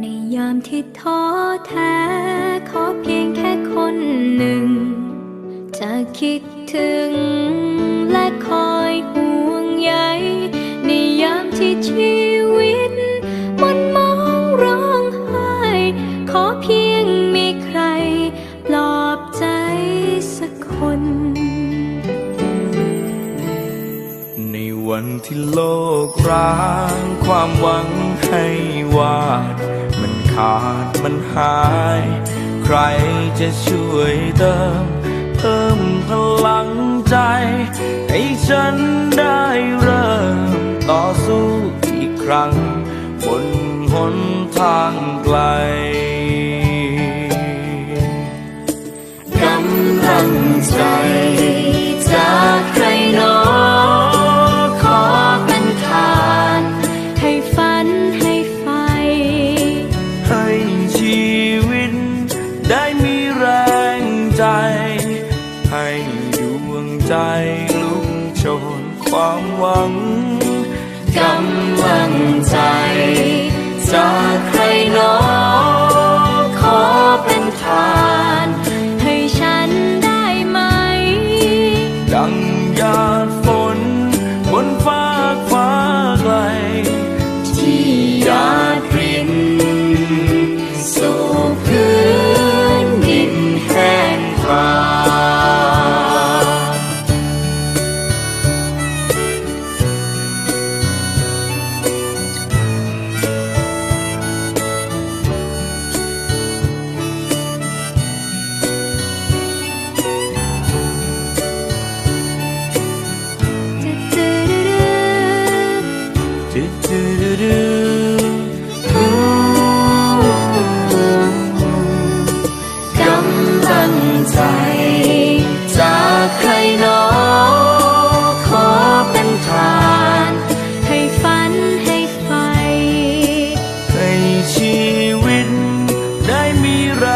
ในยามที่ท้อ วันที่โลกร้างความหวังให้วาด มันขาดมันหาย ใครจะช่วยเติมเพิ่มพลังใจ ให้ฉันได้เริ่มต่อสู้อีกครั้งบนหนทางไกล ใจลุกโชนความหวังกำลังใจจากใครหนอขอเป็นทาน ให้ฉันได้ไหม ดังยาดฝ กำลังใจ จากใครหนอขอเป็นทาน ให้ฝันให้ไฟ ให้ชีวิตได้มีแร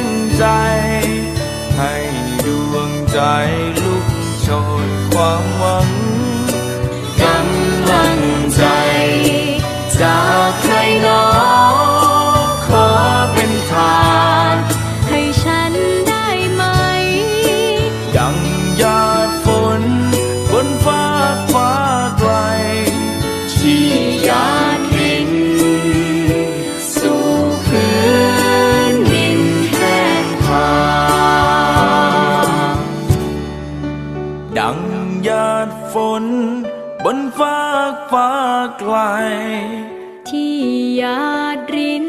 งใจ ให้ดวงใจลุกโชนความหวัง ดังหยาดฝน บนฟ้าฟ้าไกล ที่หยาดริน สู่พื้นดินแห้งผาดังหยาดฝน บนฟ้าฟ้าไกล ที่หยาดริน